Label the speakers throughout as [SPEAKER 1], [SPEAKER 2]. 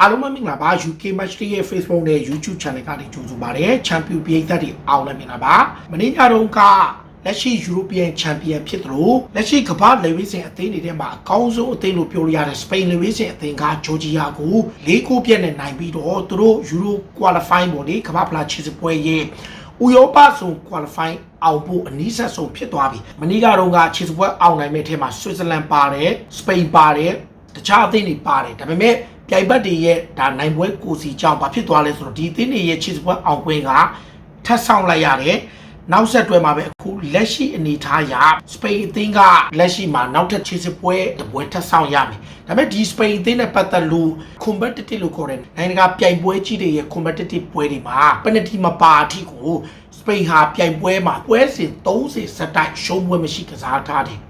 [SPEAKER 1] အားလုံးပဲမင်္ဂလာပါ UK Match Day ရဲ့ Facebook နဲ့ YouTube Channel ကနေကြိုဆိုပါရစေ။ Champion ပြည်သက်တွေအားလုံးမင်္ဂလာပါ။မနေ့ညတုန်းကလက်ရှိ European Champion ဖြစ်သလိုလက်ရှိကမ္ဘာလေဝိစင်အသင်းတွေထဲမှာအကောင်းဆုံးအသင်းလို့ပြောလို့ရတဲ့ Spain လေဝိစင်အသင်းကဂျော်ဂျီယာကို၄ကိုပြည့်နဲ့နိုင်ပြီးတော့သူတို့ Euro Qualifying ပေါ့လေကမ္ဘာဖလားချစ်စပွဲရဲ့ဥရောပဆုံး qualify အောင်ဖို့အနည်းဆက်ဆုံးဖြစ်သွားပြီ။မနေ့ကတော့ကချစ်စပွဲအောင်နိုင်မဲ့အထက်မှာ Switzerland ပါတယ်။ Spain ပါတယ်။တခြားအသင်းတွေပါတယ်။ဒါပေမဲ့ ပြိုင်ဘက်တွေရဲ့ဒါနိုင်ပွဲကိုစီကြောင့်ဘာဖြစ်သွားလဲဆိုတော့ဒီအသင်းတွေရဲ့ချစ်စပွဲအောင်ပွဲကထပ်ဆောင်လိုက်ရတယ်။နောက်ဆက်တွဲမှာပဲအခုလက်ရှိအနေအထားအရစပိန်အသင်းကလက်ရှိမှာနောက်ထပ်ချစ်စပွဲတစ်ပွဲထပ်ဆောင်ရမယ်။ဒါပေမဲ့ဒီစပိန်အသင်းနဲ့ပတ်သက်လို့ competitive လို့ခေါ်တဲ့နိုင်ငံတကာပြိုင်ပွဲကြီးတွေရဲ့ competitive ပွဲတွေမှာ penalty မပါအထိကိုစပိန်ဟာပြိုင်ပွဲမှာပွဲစဉ်30စက်တိုက်ရှုံးပွဲမရှိကစားထားတယ်။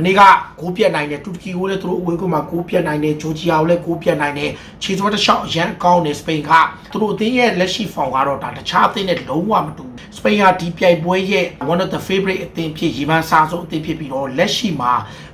[SPEAKER 1] မနေ့ကကိုပြတ်နိုင်တယ်တူရကီကိုလည်းသူတို့အဝေးကွင်းမှာကိုပြတ်နိုင်တယ်ဂျော်ဂျီယာကိုလည်းကိုပြတ်နိုင်တယ်ခြေစွမ်းတစ်လျှောက်အရန်ကောင်းတယ်စပိန်ကသူတို့အသင်းရဲ့လက်ရှိဖောင်ကတော့ဒါတခြားအသင်းနဲ့လုံးဝမတူဘူးစပိန်ဟာဒီပြိုင်ပွဲရဲ့ one of the favorite အသင်းဖြစ်ရေပန်းစားဆုံးအသင်းဖြစ်ပြီးတော့လက်ရှိမှာ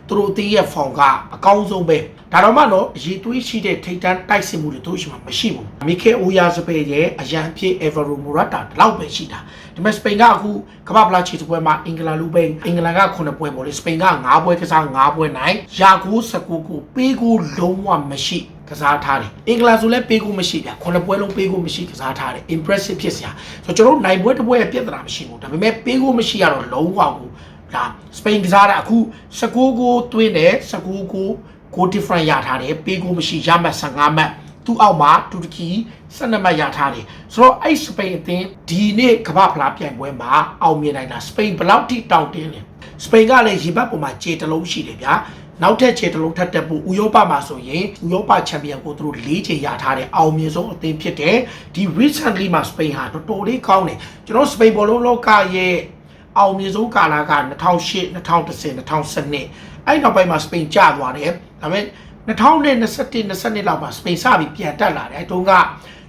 [SPEAKER 1] သူတို့အသင်းရဲ့ဖောင်ကအကောင်းဆုံးပဲဒါတော့မှတော့အရေးသွေးရှိတဲ့ထိတ်တန်းတိုက်စစ်မှုတွေတို့ရှိမှာမရှိဘူးမီကေအိုယာစပေရဲ့အရန်ဖြစ် Evero Morata ဒီလောက်ပဲရှိတာဒါပေမဲ့စပိန်ကအခုကမ္ဘာဖလားချီစပွဲမှာအင်္ဂလန်လူပိန်အင်္ဂလန်က9ပွဲပေါ့လေစပိန်က9ပွဲကစား9ပွဲနိုင်ယာကို19ကိုပေးကိုလုံးဝမရှိကစားထားတယ်အင်္ဂလန်ဆိုလည်းပေးကိုမရှိဗျ9ပွဲလုံးပေးကိုမရှိကစားထားတယ် impressive ဖြစ်စရာဆိုတော့ကျွန်တော်တို့နိုင်ပွဲတစ်ပွဲရဲ့ပြဿနာမရှိဘူးဒါပေမဲ့ပေးကိုမရှိရတော့လုံးဝကို ဒါစပိန်ကစားတာအခု19ကိုတွင်းတယ်19ကိုကို different ရထားတယ်ပေးကိုမရှိရမှတ်15မှတ်သူ့အောက်မှာတူရကီ12မှတ်ရထားတယ်ဆိုတော့အဲ့စပိန်အသင်းဒီနေ့ကမ္ဘာဖလားပြိုင်ပွဲမှာအောင်မြင်နိုင်တာစပိန်ဘယ်လောက်ထိတောင်းတင်းလဲစပိန်ကလည်းရေဘတ်ပေါ်မှာခြေတစ်လုံးရှိတယ်ဗျာနောက်ထပ်ခြေတစ်လုံးထပ်တက်ဖို့ဥရောပမှာဆိုရင်ဥရောပချန်ပီယံကိုသူတို့၄ချိန်ရထားတဲ့အောင်မြင်ဆုံးအသင်းဖြစ်တယ်ဒီ recently မှာစပိန်ဟာတော်တော်လေးကောင်းတယ်ကျွန်တော်စပိန်ဘောလုံးလောကရဲ့ အောင်မြင်ဆုံးကာလက2008 2010 2012အဲ့နောက်ပိုင်းမှာစပိန်ကျသွားတယ်ဒါပေမဲ့2021 22လောက်မှာစပိန်စပြီးပြန်တက်လာတယ်အဲတုန်းက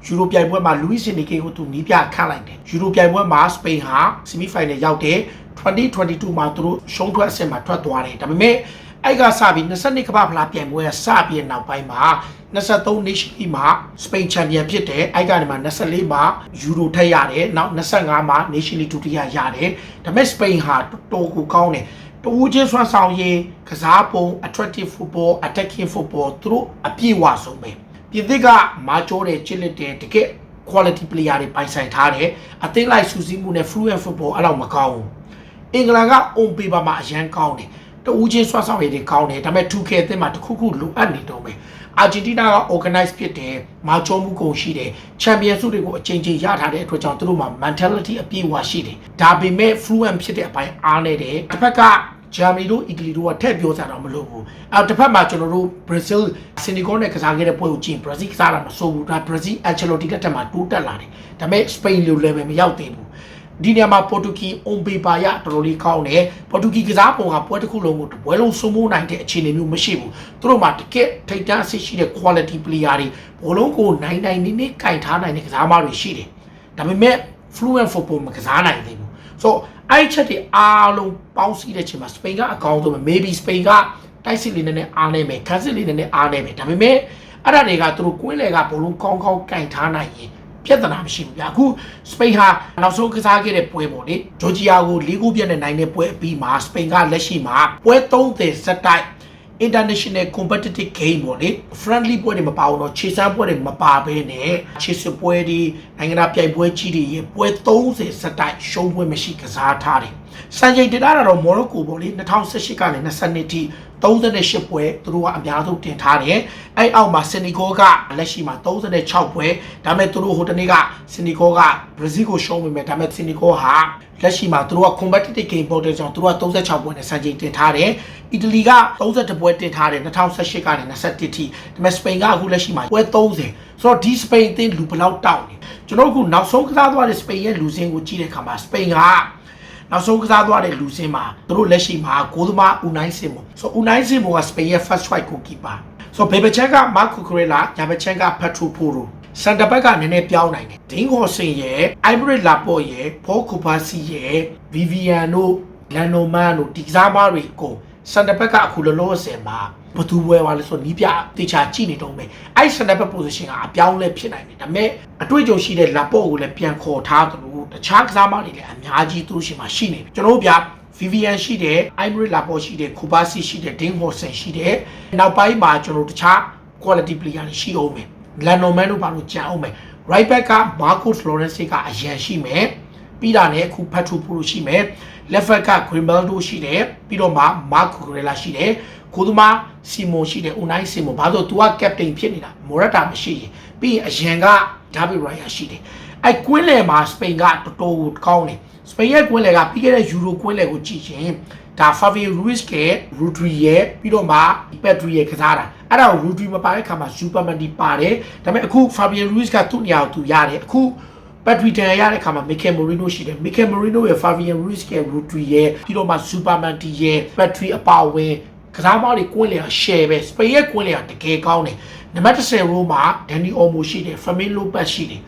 [SPEAKER 1] ယူရိုပြိုင်ပွဲမှာလူးစ်စင်နီကေကိုသူနီးပြခန့်လိုက်တယ်ယူရိုပြိုင်ပွဲမှာစပိန်ဟာဆီမီဖိုင်နယ်ရောက်တယ်2022မှာသူတို့ရှုံးထွက်အဆင့်မှာထွက်သွားတယ်ဒါပေမဲ့ အဲ့ကစပြီး22ကမ္ဘာဖလားပြိုင်ပွဲကစပြီးနောက်ပိုင်းမှာ23 nation league မှာစပိန်ချန်ပီယံဖြစ်တယ်အဲ့ကနေမှ24မှာယူရိုထက်ရတယ်နောက်25မှာ nation league ဒုတိယရတယ်ဒါပေမဲ့စပိန်ဟာတော်တော်ကိုကောင်းတယ်တူးချင်းဆွမ်းဆောင်ရေးကစားပုံ attractive football attacking football သူတို့အပြည့်အဝဆုံးပဲပြည်သစ်ကမာချိုးတယ်ချစ်လက်တယ်တကယ် quality player တွေပိုင်ဆိုင်ထားတယ်အသင်းလိုက်စူးစီးမှုနဲ့ fluent football အဲ့လောက်မကောင်းဘူးအင်္ဂလန်က on paper မှာအရန်ကောင်းတယ် တူးချင်းဆွမ်းဆောင်ရေးတွေကောင်းတယ်ဒါပေမဲ့ 2K အသင်းမှာတစ်ခုခုလိုအပ်နေတော့ပဲအာဂျင်တီးနားက organize ဖြစ်တယ်မာချိုးမှုကုန်ရှိတယ်ချန်ပီယံဆုတွေကိုအချိန်ချင်းရထားတဲ့အတွက်ကြောင့်သူတို့မှာ mentality အပြည့်အဝရှိတယ်ဒါပေမဲ့ fluent ဖြစ်တဲ့အပိုင်းအားနေတယ်တစ်ဖက်ကဂျာမနီတို့အီတလီတို့ကထည့်ပြောစရာတော့မလိုဘူးအဲတစ်ဖက်မှာကျွန်တော်တို့ဘရာဇီးစင်နီဂိုနဲ့ကစားခဲ့တဲ့ပွဲကိုကြည့်ဘရာဇီးကစားတာမဆိုးဘူးဒါဘရာဇီးအန်ချယ်လိုတီလက်ထက်မှာတိုးတက်လာတယ်ဒါပေမဲ့စပိန်လို level မရောက်သေးဘူး ဒီနေရာမှာပေါ်တူဂီအွန်ပေပါရတော်တော်လေးကောင်းတယ်ပေါ်တူဂီကစားပုံကပွဲတစ်ခုလုံးကိုပွဲလုံးစိုးမိုးနိုင်တဲ့အခြေအနေမျိုးမရှိဘူးသူတို့မှာတကယ်ထိပ်တန်းအဆင့်ရှိတဲ့ quality player တွေဘောလုံးကိုနိုင်နိုင်နေနေကင်ထားနိုင်တဲ့ကစားမတွေရှိတယ်ဒါပေမဲ့ fluent football မကစားနိုင်သေးဘူးဆိုတော့အဲ့ချက်တွေအားလုံးပေါင်းစည်းတဲ့ချိန်မှာစပိန်ကအကောင်းဆုံးပဲ maybe စပိန်ကတိုက်စစ်လေးနဲ့အားနေမယ်ခန်းစစ်လေးနဲ့အားနေမယ်ဒါပေမဲ့အဲ့ဒါတွေကသူတို့ကွင်းလေကဘလုံးကောင်းကောင်းကင်ထားနိုင်ရင် ပြဿနာမရှိဘူးဗျာအခုစပိန်ဟာနောက်ဆုံးကစားခဲ့တဲ့ပွဲပေါ့လေဂျော်ဂျီယာကို၄ခုပြည့်နဲ့နိုင်တဲ့ပွဲအပြီးမှာစပိန်ကလက်ရှိမှာပွဲ30စက်တိုက် international competitive game ပေါ့လေ friendly ပွဲတွေမပါဘူးတော့ခြေစမ်းပွဲတွေမပါဘဲနဲ့ခြေစစ်ပွဲတွေနိုင်ငံသားပြိုင်ပွဲကြီးတွေရဲ့ပွဲ30စက်တိုက်ရှုံးပွဲမရှိကစားထားတယ် စံချိန်တင်တာတော့မော်ရိုကိုပေါ့လေ2018ကနေ22ထိ38ပွဲသူတို့ကအများဆုံးတင်ထားတယ်အဲ့အောက်မှာစင်နီဂိုကလက်ရှိမှာ36ပွဲဒါပေမဲ့သူတို့ဟိုတနေ့ကစင်နီဂိုကဘရာဇီးကိုရှုံးပေမဲ့ဒါပေမဲ့စင်နီဂိုဟာလက်ရှိမှာသူတို့က competitive game ပေါ်တဲ့ကြောင့်သူတို့က36ပွဲနဲ့စံချိန်တင်ထားတယ်အီတလီက32ပွဲတင်ထားတယ်2018ကနေ21ထိဒါပေမဲ့စပိန်ကအခုလက်ရှိမှာပွဲ30ဆိုတော့ဒီစပိန်အသင်းလူဘယ်လောက်တောက်နေကျွန်တော်တို့ကနောက်ဆုံးကစားသွားတဲ့စပိန်ရဲ့လူစင်းကိုကြည့်တဲ့အခါမှာစပိန်က နောက်ဆုံးကစားသွားတဲ့လူစင်းမှာသူတို့လက်ရှိမှာဂိုးသမားဦးနိုင်စင်မို့ဆိုဦးနိုင်စင်မို့ကစပိန်ရဲ့ first choice goalkeeper ဆိုဘေဘချန်ကမာကူကရလာညာဘချန်ကဖတ်ထူဖိုရိုစန်တဘက်ကနည်းနည်းပြောင်းနိုင်တယ်ဒင်းခေါ်စင်ရဲ့အိုင်ဘရစ်လာပေါ့ရဲ့ဖောကူပါစီရဲ့ဗီဗီယန်တို့လန်နိုမန်တို့ဒီကစားမတွေကိုစန်တဘက်ကအခုလောလောဆယ်မှာဘသူပွဲသွားလဲဆိုတော့နီးပြတေချာကြည့်နေတော့မယ်အဲ့ center back position ကအပြောင်းလဲဖြစ်နိုင်တယ်ဒါပေမဲ့အတွေ့အကြုံရှိတဲ့လာပေါ့ကိုလည်းပြန်ခေါ်ထားသလို တခြားကစားမတွေလည်းအများကြီးသူတို့ရှိမှရှိနေတယ်ကျွန်တော်တို့ဗျာ Vivian ရှိတယ် Ivory Laporte ရှိတယ် Kubasi ရှိတယ် Ding Hosson ရှိတယ်နောက်ပိုင်းမှာကျွန်တော်တို့တခြား quality player တွေရှိအောင်မယ် Landoman တို့ဘာလို့ကြံအောင်မယ် right back က Marcos Llorente ကအရန်ရှိမယ်ပြီးတာနဲ့အခု Petro Pro ရှိမယ် left back က Grimaldo ရှိတယ်ပြီးတော့မှ Marco Corella ရှိတယ် ကိုသမား Simon ရှိတယ် Unai Simon ဘာလို့ तू က captain ဖြစ်နေတာ Morata မရှိရင်ပြီးရင်အရန်က David Raya ရှိတယ်အဲ့ကွင်းလယ်မှာ Spain ကတော်တော်ကိုကောင်းတယ်စပိန်ရဲ့ကွင်းလယ်ကပြီးခဲ့တဲ့ယူရိုကွင်းလယ်ကိုကြည့်ရင်ဒါ Fabio Ruiz က Rodri ရဲ့ပြီးတော့မှ Pedri ရဲ့ကစားတာအဲ့ဒါကို Rodri မပါတဲ့ခါမှာ Supermandi ပါတယ်ဒါပေမဲ့အခု Fabio Ruiz ကသူ့နေရာကိုသူရတယ်အခု Pedri တန်ရတဲ့ခါမှာ Mikel Merino ရှိတယ် Mikel Merino ရဲ့ Fabio Ruiz ရဲ့ Rodri ရဲ့ပြီးတော့မှ Supermandi ရဲ့ Pedri အပါအဝင် ကစားမတွေကွင်းလယ်က share ပဲစပိန်ရဲ့ကွင်းလယ်ကတကယ်ကောင်းတယ်နံပါတ်10ရိုးမှာ Dani Olmo ရှိတယ် Fermin Lopez ရှိတယ်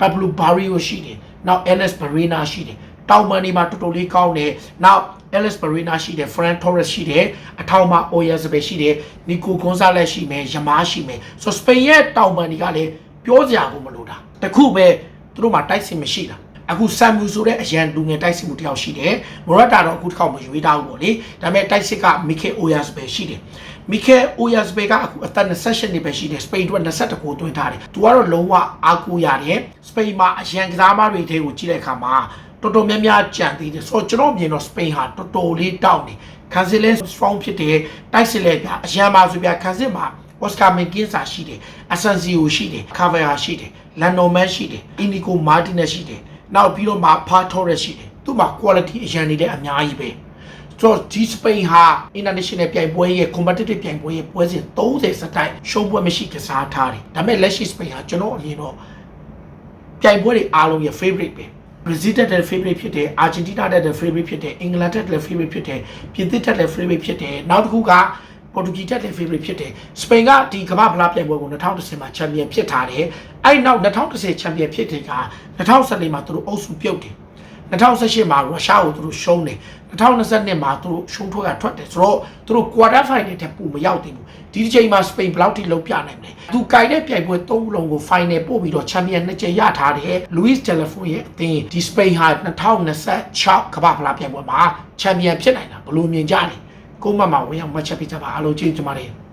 [SPEAKER 1] Pablo Barrio ရှိတယ်နောက် Alex Barrena ရှိတယ်တောင်ပန်ဒီမှာတော်တော်လေးကောင်းတယ်နောက် Alex Barrena ရှိတယ် Fran Torres ရှိတယ်အထောင်မှာ Oyazabal ရှိတယ် Nico Gonzalez ရှိမယ် Yama ရှိမယ်ဆိုတော့ Spain ရဲ့တောင်ပန်ဒီကလည်းပြောစရာကိုမလိုတာတခုပဲသူတို့မှာတိုက်စစ်မရှိတာ အခုဆမ်မြူဆိုတဲ့အရန်လူငယ်တိုက်စစ်မှုတယောက်ရှိတယ်မိုရတာတော့အခုတစ်ခေါက်မရွေးထားဘူးပေါ့လေဒါပေမဲ့တိုက်စစ်ကမီကေအိုယာစပဲရှိတယ်မီကေအိုယာစပဲကအခုအသက်28နှစ်ပဲရှိတယ်စပိန်အတွက်22ကိုသွင်းထားတယ်သူကတော့လုံးဝအားကိုးရတယ်စပိန်မှာအရန်ကစားမတွေထဲကိုကြည့်တဲ့အခါမှာတော်တော်များများကြံသေးတယ်ဆိုတော့ကျွန်တော်မြင်တော့စပိန်ဟာတော်တော်လေးတောက်နေခန်းစစ်လဲ strong ဖြစ်တယ်တိုက်စစ်လဲပြအရန်ပါဆိုပြခန်းစစ်မှာအော်စကာမင်ကင်းစာရှိတယ်အဆန်စီယိုရှိတယ်ကာဗယာရှိတယ်လန်နိုမန်ရှိတယ်အင်ဒီကိုမာတင်နက်ရှိတယ် နောက်ပြီးတော့မှဖာထော်ရက်ရှိတယ်သူ့မှာ quality အရန်နေတဲ့အများကြီးပဲဆိုတော့ဒီစပိန်ဟာ international ပြိုင်ပွဲရဲ့ competitive ပြိုင်ပွဲရဲ့ပွဲစဉ်30စတိုင်ရှုံးပွဲမရှိကစားထားတယ်ဒါပေမဲ့လက်ရှိစပိန်ဟာကျွန်တော်အရင်တော့ပြိုင်ပွဲတွေအားလုံးရဲ့ favorite ပဲ Brazil တက်တဲ့ favorite ဖြစ်တယ် Argentina တက်တဲ့ favorite ဖြစ်တယ် England တက်တဲ့ favorite ဖြစ်တယ်ပြင်သစ်တက်တဲ့ favorite ဖြစ်တယ်နောက်တစ်ခုက ပေါ်တူဂီတက်တဲ့ favorite ဖြစ်တယ်စပိန်ကဒီကမ္ဘာဖလားပြိုင်ပွဲကို2010မှာချန်ပီယံဖြစ်ထားတယ်အဲ့နောက်2010ချန်ပီယံဖြစ်တဲ့က2014မှာသူတို့အုပ်စုပြုတ်တယ်2018မှာရုရှားကိုသူတို့ရှုံးတယ်2022မှာသူတို့ရှုံးထွက်ကထွက်တယ်ဆိုတော့သူတို့ quarter final တဲ့ပုံမရောက်သေးဘူးဒီတစ်ချိန်မှာစပိန်ဘယ်လောက်ထိလုံးပြနိုင်မလဲသူကြိုက်တဲ့ပြိုင်ပွဲ၃လုံးကို final ပို့ပြီးတော့ချန်ပီယံနှစ်ကြိမ်ရထားတယ်လူးစ်တယ်လီဖုန်းရဲ့အသင်းဒီစပိန်ဟာ2026ကမ္ဘာဖလားပြိုင်ပွဲမှာချန်ပီယံဖြစ်နိုင်တာဘယ်လိုမြင်ကြလဲ ကိုမမဝင်အောင်မှတ်ချက်ပေးကြပါအားလုံးကျေးဇူးတင်ပါတယ်